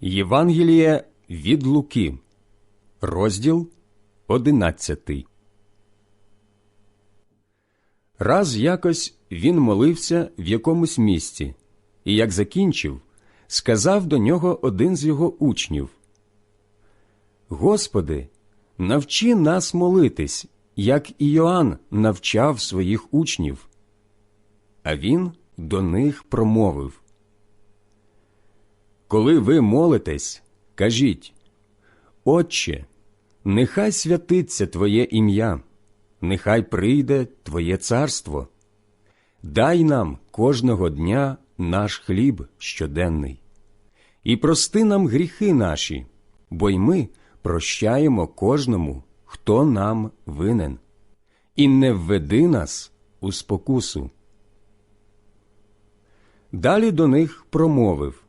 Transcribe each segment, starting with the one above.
Євангеліє від Луки, розділ одинадцятий. Раз якось він молився в якомусь місці, і як закінчив, сказав до нього один з його учнів: Господи, навчи нас молитись, як і Йоанн навчав своїх учнів. А він до них промовив Коли ви молитесь, кажіть Отче, нехай святиться Твоє ім'я, нехай прийде Твоє царство. Дай нам кожного дня наш хліб щоденний, і прости нам гріхи наші, бо й ми прощаємо кожному, хто нам винен, і не введи нас у спокусу. Далі до них промовив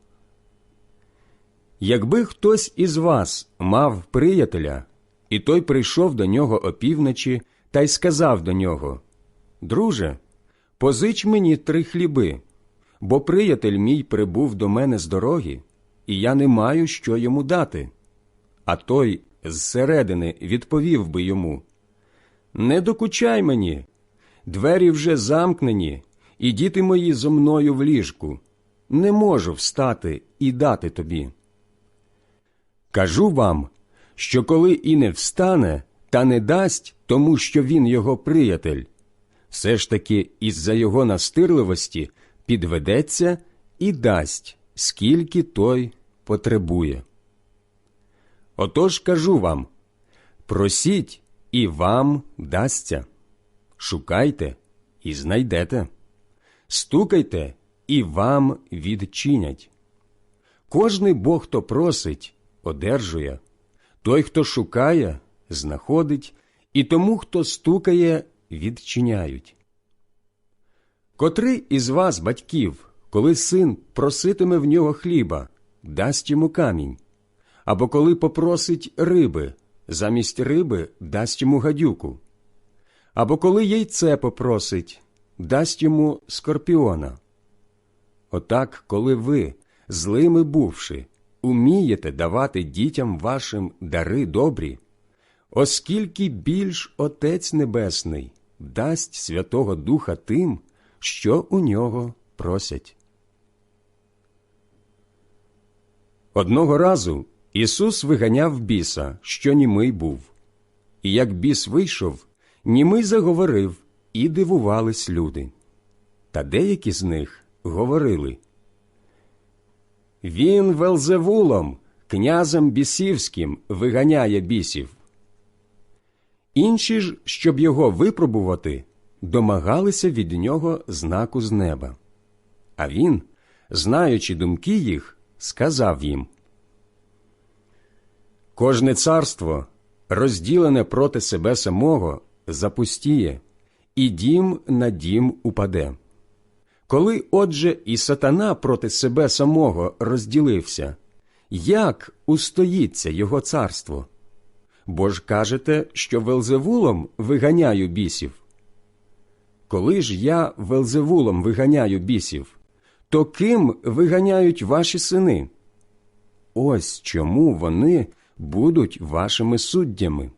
Якби хтось із вас мав приятеля, і той прийшов до нього опівночі та й сказав до нього Друже, позич мені три хліби, бо приятель мій прибув до мене з дороги, і я не маю що йому дати. А той зсередини відповів би йому Не докучай мені, двері вже замкнені, і діти мої зо мною в ліжку. Не можу встати і дати тобі. Кажу вам, що коли і не встане, та не дасть тому, що він його приятель, все ж таки із-за його настирливості підведеться і дасть, скільки той потребує. Отож кажу вам просіть, і вам дасться, шукайте і знайдете, стукайте, і вам відчинять. Кожний бог, хто просить, одержує, той, хто шукає, знаходить, і тому, хто стукає, відчиняють. Котрий із вас, батьків, коли син проситиме в нього хліба, дасть йому камінь, або коли попросить риби, замість риби дасть йому гадюку, або коли яйце попросить, дасть йому скорпіона. Отак, коли ви, злими бувши, умієте давати дітям вашим дари добрі, оскільки більш Отець Небесний дасть Святого Духа тим, що у нього просять. Одного разу Ісус виганяв біса, що німий був. І як біс вийшов, німий заговорив, і дивувались люди. Та деякі з них говорили Він Велзевулом, князем бісівським, виганяє бісів. Інші ж, щоб його випробувати, домагалися від нього знаку з неба. А він, знаючи думки їх, сказав їм Кожне царство, розділене проти себе самого, запустіє, і дім на дім упаде. Коли, отже, і сатана проти себе самого розділився, як устоїться його царство? Бо ж кажете, що Велзевулом виганяю бісів. Коли ж я Велзевулом виганяю бісів, то ким виганяють ваші сини? Ось чому вони будуть вашими суддями.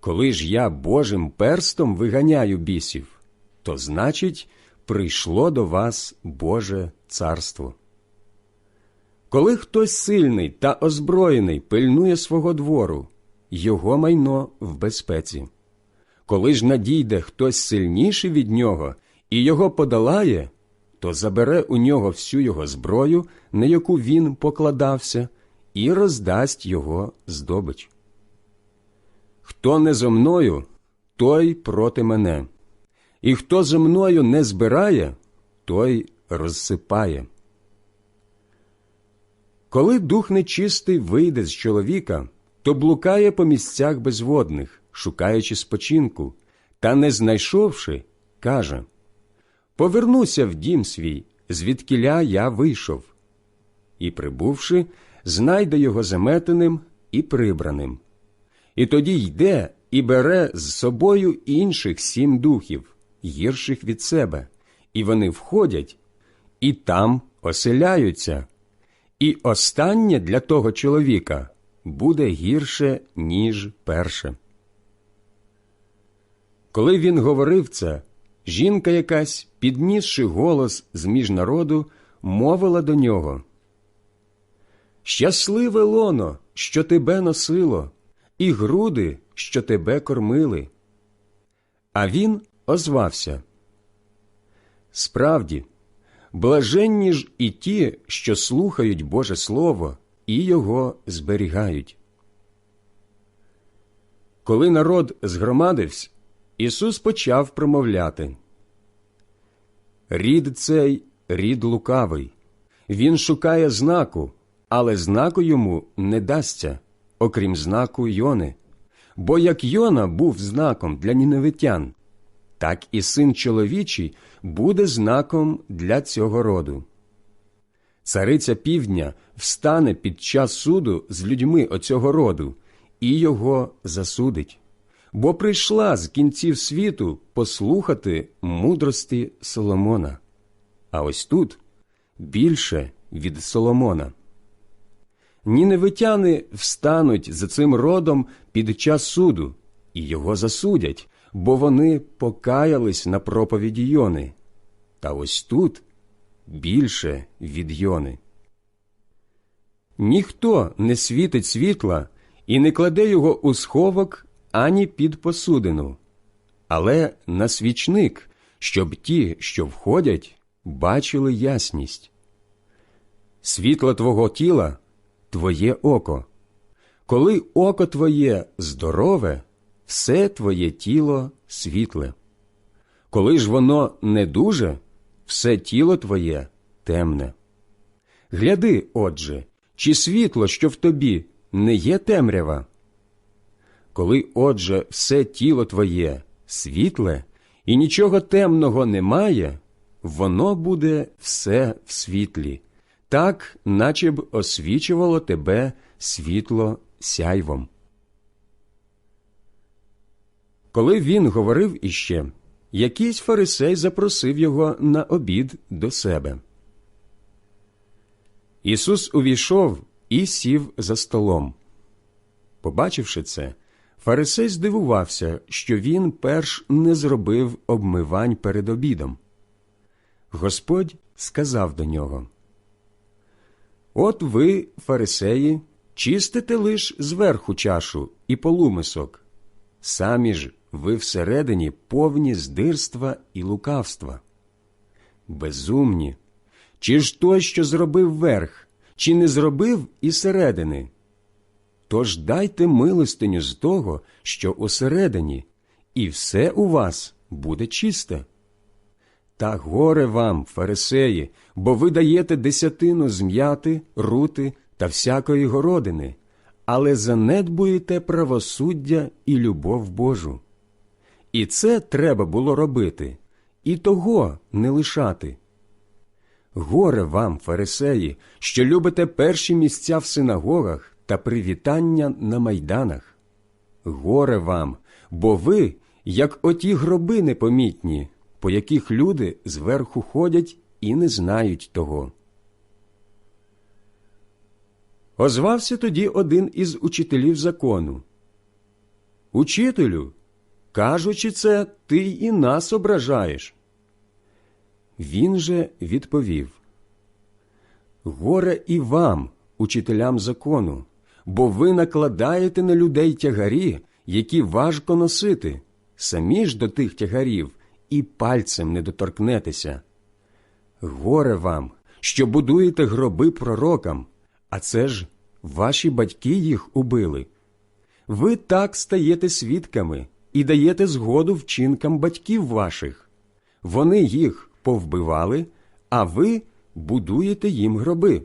Коли ж я Божим перстом виганяю бісів, то значить, прийшло до вас Боже царство. Коли хтось сильний та озброєний пильнує свого двору, його майно в безпеці. Коли ж надійде хтось сильніший від нього і його подолає, то забере у нього всю його зброю, на яку він покладався, і роздасть його здобич. Хто не зо мною, той проти мене, і хто зо мною не збирає, той розсипає. Коли дух нечистий вийде з чоловіка, то блукає по місцях безводних, шукаючи спочинку, та, не знайшовши, каже Повернуся в дім свій, звідкіля я вийшов. І, прибувши, знайде його заметеним і прибраним. І тоді йде і бере з собою інших сім духів, гірших від себе, і вони входять і там оселяються і останнє для того чоловіка буде гірше, ніж перше. Коли він говорив це, жінка якась, піднісши голос з між народу, мовила до нього Щасливе лоно, що тебе носило, і груди, що тебе кормили. А він озвався. Справді, блаженні ж і ті, що слухають Боже Слово і його зберігають. Коли народ згромадився, Ісус почав промовляти. Рід цей рід лукавий, він шукає знаку, але знаку йому не дасться, окрім знаку Йони. Бо як Йона був знаком для ніневитян, так і син чоловічий буде знаком для цього роду. Цариця півдня встане під час суду з людьми оцього роду і його засудить, бо прийшла з кінців світу послухати мудрості Соломона. А ось тут більше від Соломона. Ніневитяни встануть за цим родом під час суду і його засудять, бо вони покаялись на проповіді Йони. Та ось тут більше від Йони. Ніхто не світить світла і не кладе його у сховок ані під посудину, але на свічник, щоб ті, що входять, бачили ясність. Світло твого тіла твоє око. Коли око твоє здорове, все твоє тіло світле. Коли ж воно не дуже, все тіло твоє темне. Гляди, отже, чи світло, що в тобі, не є темрява? Коли, отже, все тіло твоє світле і нічого темного немає, воно буде все в світлі, так, наче б освічувало тебе світло сяйвом. Коли він говорив іще, якийсь фарисей запросив його на обід до себе. Ісус увійшов і сів за столом. Побачивши це, фарисей здивувався, що він перш не зробив обмивань перед обідом. Господь сказав до нього От ви, фарисеї, чистите лиш зверху чашу і полумисок, самі ж ви всередині повні здирства і лукавства. Безумні, чи ж той, що зробив верх, чи не зробив і середини? Тож дайте милостиню з того, що усередині, і все у вас буде чисте. Та горе вам, фарисеї, бо ви даєте десятину зм'яти, рути та всякої городини, але занедбуєте правосуддя і любов Божу. І це треба було робити, і того не лишати. Горе вам, фарисеї, що любите перші місця в синагогах та привітання на майданах. Горе вам, бо ви, як оті гроби непомітні, по яких люди зверху ходять і не знають того. Озвався тоді один із учителів закону. Учителю, кажучи це, ти і нас ображаєш. Він же відповів Горе і вам, учителям закону, бо ви накладаєте на людей тягарі, які важко носити, самі ж до тих тягарів і пальцем не доторкнетеся. Горе вам, що будуєте гроби пророкам, а це ж ваші батьки їх убили. Ви так стаєте свідками і даєте згоду вчинкам батьків ваших. Вони їх повбивали, а ви будуєте їм гроби.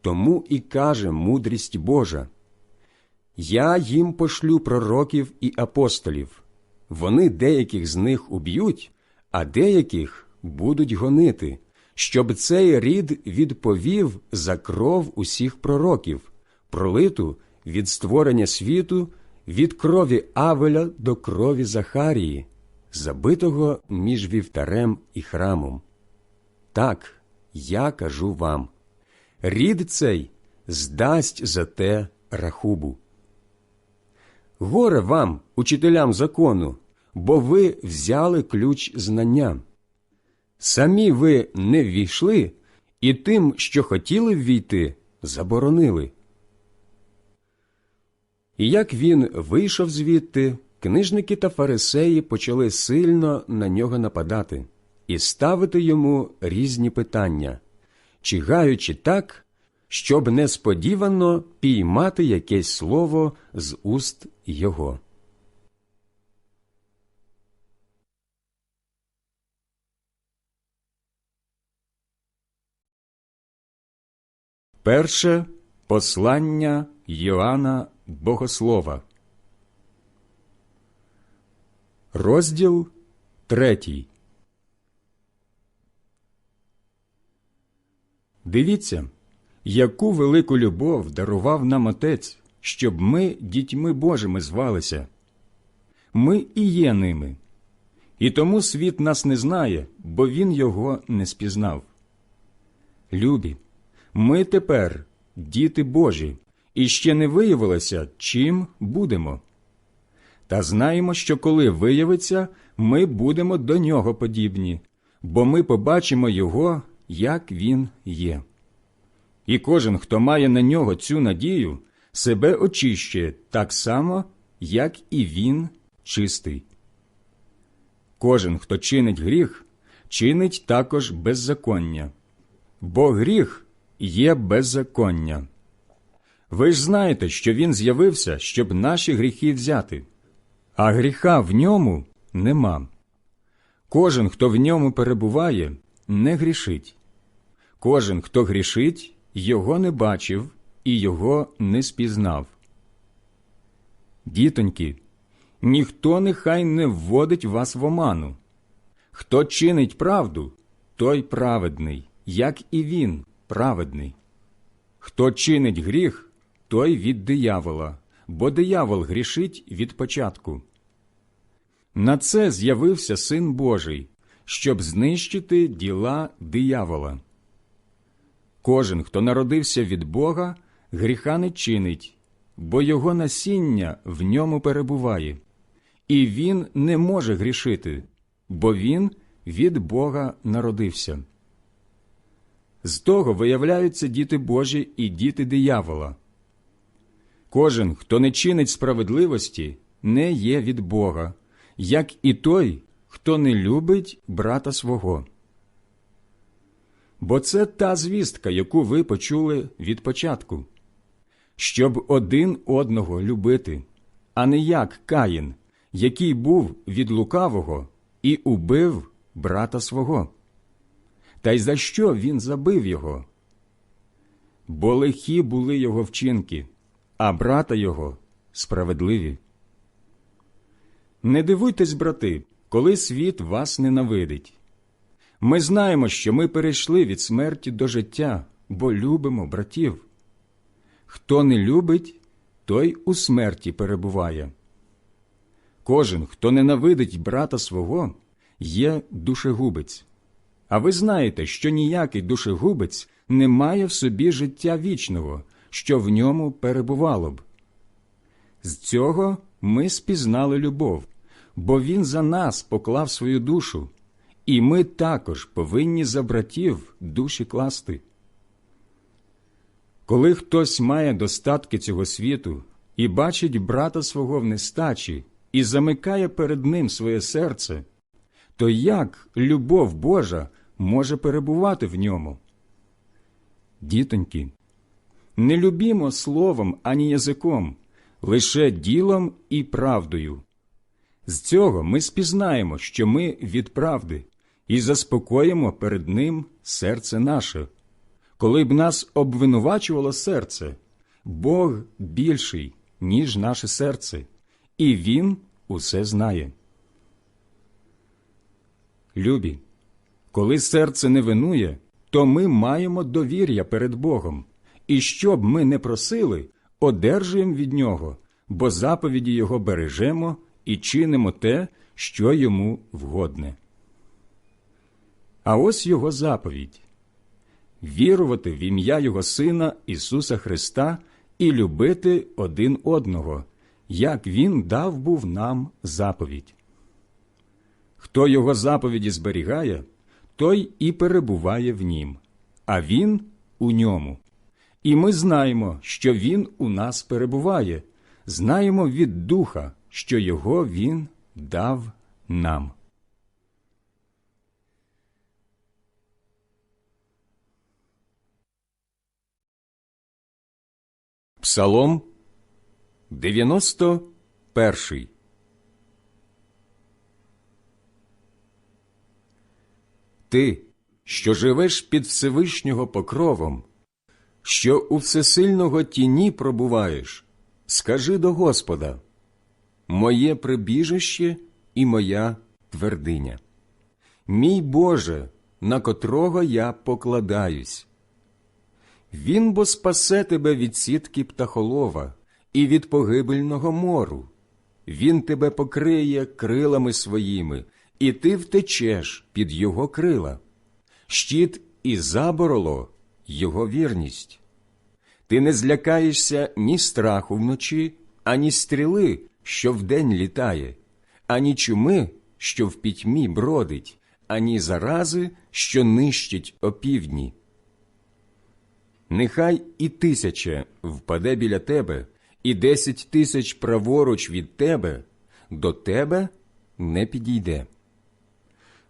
Тому і каже мудрість Божа Я їм пошлю пророків і апостолів. Вони деяких з них уб'ють, а деяких будуть гонити, щоб цей рід відповів за кров усіх пророків, пролиту від створення світу, від крові Авеля до крові Захарії, забитого між вівтарем і храмом. Так, я кажу вам рід цей здасть за те рахубу. Горе вам, учителям закону, бо ви взяли ключ знання. Самі ви не ввійшли, і тим, що хотіли ввійти, заборонили. І як він вийшов звідти, книжники та фарисеї почали сильно на нього нападати і ставити йому різні питання, чигаючи так, щоб несподівано піймати якесь слово з уст його. Перше послання Йоанна Богослова. Розділ третій. Дивіться, яку велику любов дарував нам Отець, щоб ми дітьми Божими звалися. Ми і є ними. І тому світ нас не знає, бо він його не спізнав. Любі, ми тепер діти Божі, і ще не виявилося, чим будемо. Та знаємо, що коли виявиться, ми будемо до нього подібні, бо ми побачимо його, як він є. І кожен, хто має на нього цю надію, себе очищує так само, як і він чистий. Кожен, хто чинить гріх, чинить також беззаконня, бо гріх є беззаконня. Ви ж знаєте, що він з'явився, щоб наші гріхи взяти, а гріха в ньому нема. Кожен, хто в ньому перебуває, не грішить. Кожен, хто грішить, його не бачив і його не спізнав. Дітоньки, ніхто нехай не вводить вас в оману. Хто чинить правду, той праведний, як і він праведний. Хто чинить гріх, той від диявола, бо диявол грішить від початку. На це з'явився Син Божий, щоб знищити діла диявола. Кожен, хто народився від Бога, гріха не чинить, бо його насіння в ньому перебуває, і він не може грішити, бо він від Бога народився. З того виявляються діти Божі і діти диявола. Кожен, хто не чинить справедливості, не є від Бога, як і той, хто не любить брата свого. Бо це та звістка, яку ви почули від початку, щоб один одного любити, а не як Каїн, який був від лукавого і убив брата свого. Та й за що він забив його? Бо лихі були його вчинки, а брата його справедливі. Не дивуйтесь, брати, коли світ вас ненавидить. Ми знаємо, що ми перейшли від смерті до життя, бо любимо братів. Хто не любить, той у смерті перебуває. Кожен, хто ненавидить брата свого, є душегубець. А ви знаєте, що ніякий душегубець не має в собі життя вічного, що в ньому перебувало б. З цього ми спізнали любов, бо він за нас поклав свою душу, і ми також повинні за братів душі класти. Коли хтось має достатки цього світу і бачить брата свого в нестачі і замикає перед ним своє серце, то як любов Божа може перебувати в ньому? Дітоньки, не любімо словом ані язиком, лише ділом і правдою. З цього ми спізнаємо, що ми від правди, і заспокоїмо перед Ним серце наше. Коли б нас обвинувачувало серце, Бог більший, ніж наше серце, і Він усе знає. Любі, коли серце не винує, то ми маємо довір'я перед Богом, і що б ми не просили, одержуємо від Нього, бо заповіді Його бережемо і чинимо те, що йому вгодне. А ось його заповідь вірувати в ім'я Його Сина Ісуса Христа і любити один одного, як Він дав був нам заповідь. Хто Його заповіді зберігає, той і перебуває в нім, а Він у ньому. І ми знаємо, що Він у нас перебуває, знаємо від Духа, що Його Він дав нам. Псалом 91 Ти, що живеш під Всевишнього покровом, що у всесильного тіні пробуваєш, скажи до Господа Моє прибіжище і моя твердиня. Мій Боже, на котрого я покладаюсь. Він бо спасе тебе від сітки птахолова і від погибельного мору. Він тебе покриє крилами своїми, і ти втечеш під його крила. Щит і забороло його вірність. Ти не злякаєшся ні страху вночі, ані стріли, що вдень літає, ані чуми, що в пітьмі бродить, ані зарази, що нищить опівдні. Нехай і тисяча впаде біля тебе, і десять тисяч праворуч від тебе, до тебе не підійде.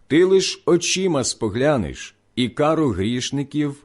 Ти лиш очима споглянеш, і кару грішників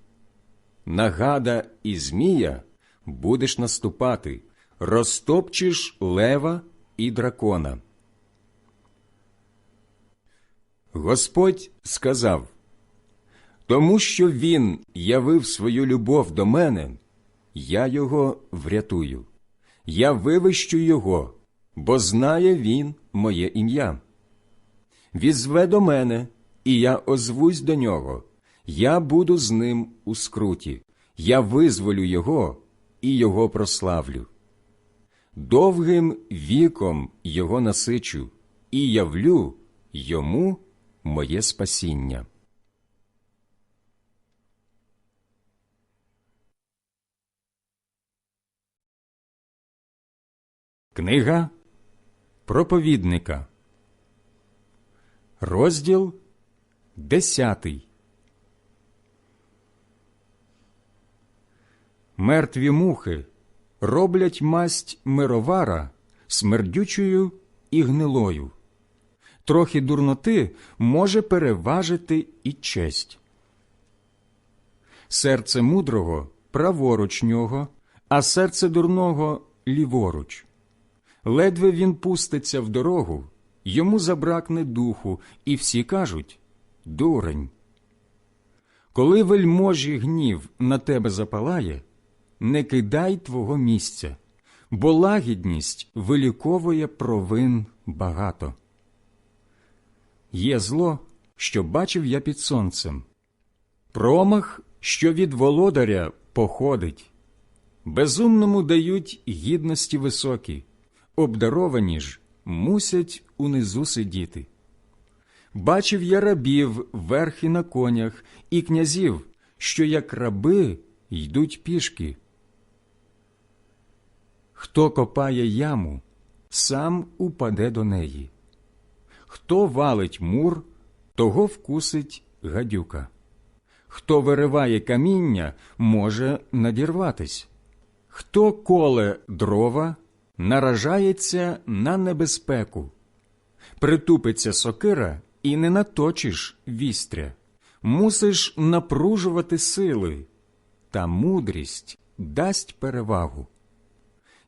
На гада і змія будеш наступати, розтопчеш лева і дракона. Господь сказав тому що він явив свою любов до мене, я його врятую, я вивищу його, бо знає він моє ім'я. Візве до мене, і я озвусь до нього, я буду з ним у скруті, я визволю його і його прославлю. Довгим віком його насичу і явлю йому моє спасіння. Книга проповідника, розділ десятий. Мертві мухи роблять масть мировара смердючою і гнилою. Трохи дурноти може переважити і честь. Серце мудрого праворуч нього, а серце дурного ліворуч. Ледве він пуститься в дорогу, йому забракне духу, і всі кажуть дурень. Коли вельможі гнів на тебе запалає, не кидай твого місця, бо лагідність виліковує провин багато. Є зло, що бачив я під сонцем, промах, що від володаря походить, безумному дають гідності високі обдаровані ж мусять унизу сидіти. Бачив я рабів верхи на конях і князів, що як раби йдуть пішки. Хто копає яму, сам упаде до неї. Хто валить мур, того вкусить гадюка. Хто вириває каміння, може надірватись. Хто коле дрова, наражається на небезпеку. Притупиться сокира і не наточиш вістря, мусиш напружувати сили, та мудрість дасть перевагу.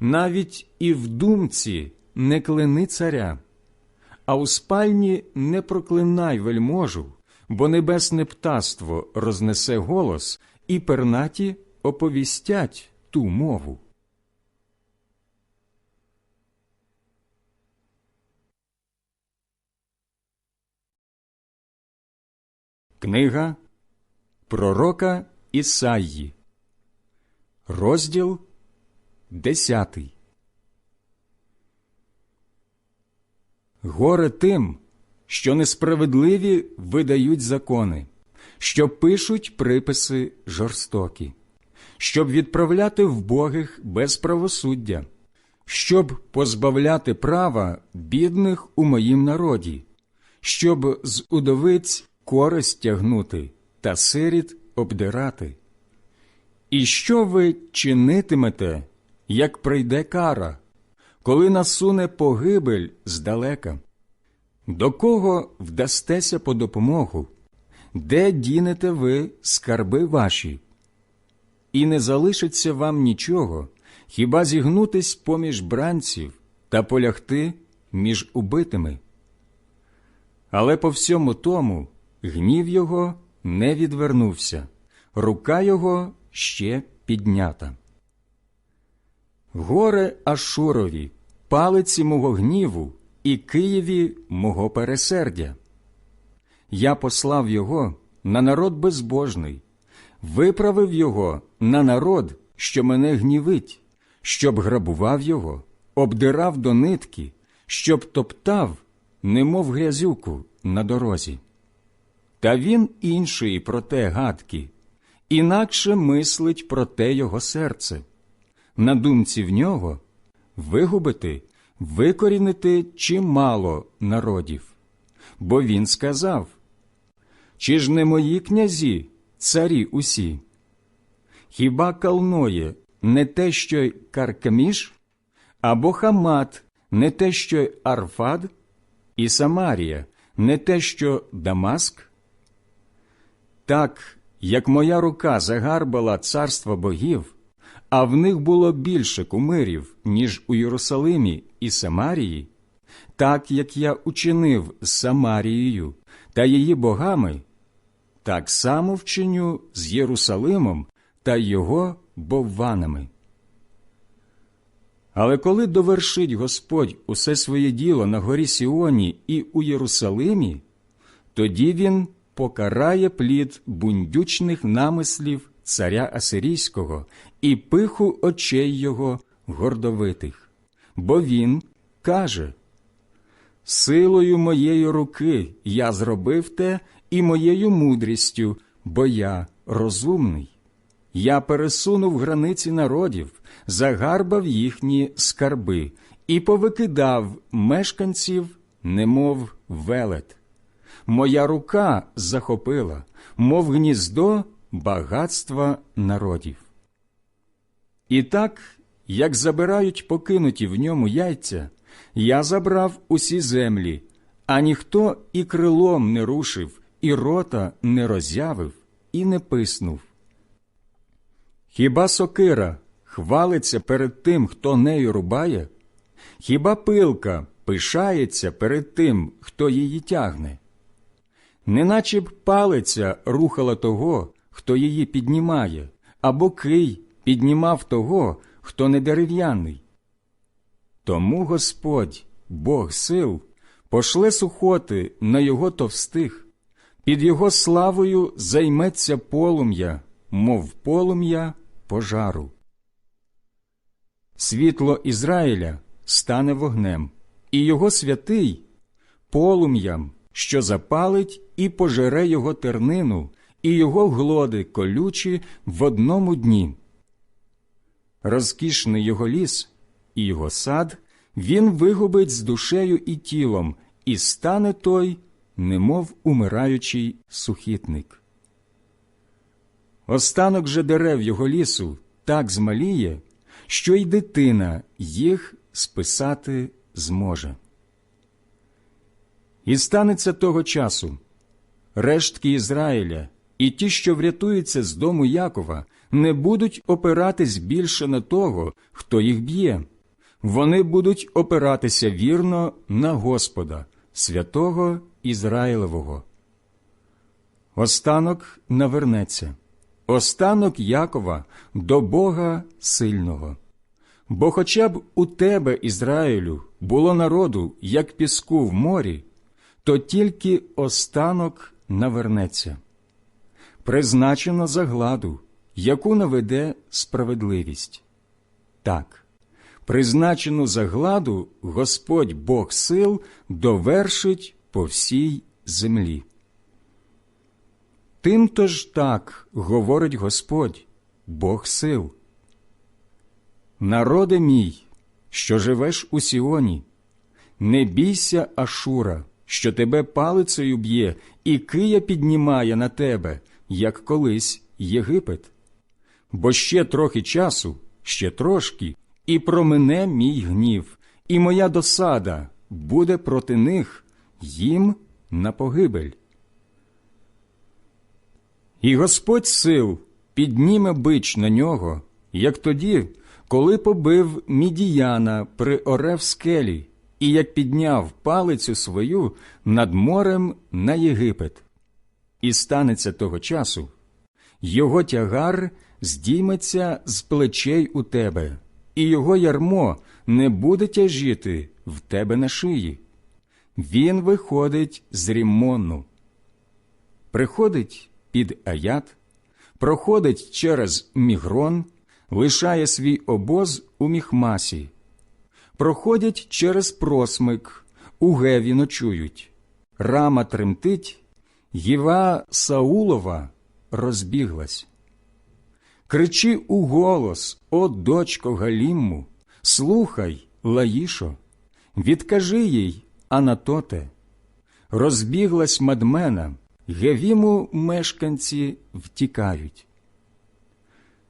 Навіть і в думці не клини царя, а у спальні не проклинай вельможу, бо небесне птаство рознесе голос, і пернаті оповістять ту мову. Книга Пророка Ісаї, розділ десятий. Горе тим, що несправедливі видають закони, що пишуть приписи жорстокі, щоб відправляти вбогих без правосуддя, щоб позбавляти права бідних у моїм народі, щоб з удовиць користь тягнути та сиріт обдирати. І що ви чинитимете, як прийде кара, коли насуне погибель здалека? До кого вдастеся по допомогу? Де дінете ви скарби ваші? І не залишиться вам нічого, хіба зігнутись поміж бранців та полягти між убитими? Але по всьому тому гнів його не відвернувся, рука його ще піднята. Горе Ашурові, палиці мого гніву і Києві мого пересердя. Я послав його на народ безбожний, виправив його на народ, що мене гнівить, щоб грабував його, обдирав до нитки, щоб топтав, немов грязюку на дорозі. Та він інший про те гадки, інакше мислить про те його серце. На думці в нього вигубити, викорінити чимало народів. Бо він сказав Чи ж не мої князі, царі усі? Хіба Калноє не те, що й Каркаміш, або Хамат не те, що й Арфад, і Самарія не те, що Дамаск? Так, як моя рука загарбала царство богів, а в них було більше кумирів, ніж у Єрусалимі і Самарії, так як я учинив з Самарією та її богами, так само вчиню з Єрусалимом та його бовванами. Але коли довершить Господь усе своє діло на горі Сіоні і у Єрусалимі, тоді він покарає плід бундючних намислів царя Асирійського і пиху очей його гордовитих. Бо він каже Силою моєї руки я зробив те і моєю мудрістю, бо я розумний. Я пересунув границі народів, загарбав їхні скарби і повикидав мешканців, немов велет. Моя рука захопила, мов гніздо багатства народів. І так, як забирають покинуті в ньому яйця, я забрав усі землі, а ніхто і крилом не рушив, і рота не роззявив, і не писнув. Хіба сокира хвалиться перед тим, хто нею рубає? Хіба пилка пишається перед тим, хто її тягне? Неначе б палиця рухала того, хто її піднімає, або кий піднімав того, хто не дерев'яний. Тому Господь, Бог сил, пошле сухоти на його товстих, під його славою займеться полум'я, мов полум'я пожару. Світло Ізраїля стане вогнем, і його святий полум'ям, що запалить і пожере його тернину, і його глоди колючі в одному дні. Розкішний його ліс і його сад він вигубить з душею і тілом, і стане той, немов умираючий сухітник. Останок же дерев його лісу так змаліє, що й дитина їх списати зможе. І станеться того часу рештки Ізраїля і ті, що врятуються з дому Якова, не будуть опиратись більше на того, хто їх б'є. Вони будуть опиратися вірно на Господа, святого Ізраїлевого. Останок навернеться, останок Якова до Бога сильного. Бо хоча б у тебе, Ізраїлю, було народу, як піску в морі, то тільки останок навернеться. Призначено загладу, яку наведе справедливість. Так, призначену загладу Господь Бог сил довершить по всій землі. Тимто ж так говорить Господь, Бог сил. Народе мій, що живеш у Сіоні, не бійся Ашура, що тебе палицею б'є, і кия піднімає на тебе, як колись Єгипет. Бо ще трохи часу, ще трошки, і промине мій гнів, і моя досада буде проти них їм на погибель. І Господь сил підніме бич на нього, як тоді, коли побив мідіяна при орев скелі, і як підняв палицю свою над морем на Єгипет. І станеться того часу, його тягар здійметься з плечей у тебе, і його ярмо не буде тяжіти в тебе на шиї. Він виходить з Ріммону. Приходить під Аят, проходить через Мігрон, лишає свій обоз у Міхмасі, проходять через просмик, у Геві ночують, рама тремтить, Єва Саулова розбіглась. Кричи у голос, о дочко Галімму, слухай, Лаїшо, відкажи їй, Анатоте, розбіглась мадмена, Гевіму мешканці втікають.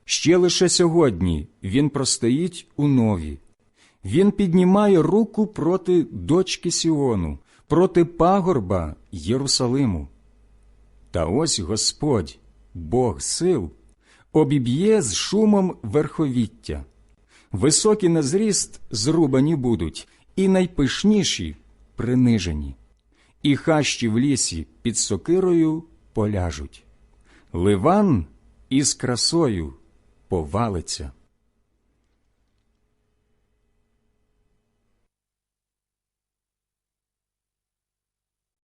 Ще лише сьогодні він простоїть у нові. Він піднімає руку проти дочки Сіону, проти пагорба Єрусалиму. Та ось Господь, Бог сил, обіб'є з шумом верховіття. Високі на зріст зрубані будуть, і найпишніші принижені, і хащі в лісі під сокирою поляжуть. Ливан із красою повалиться.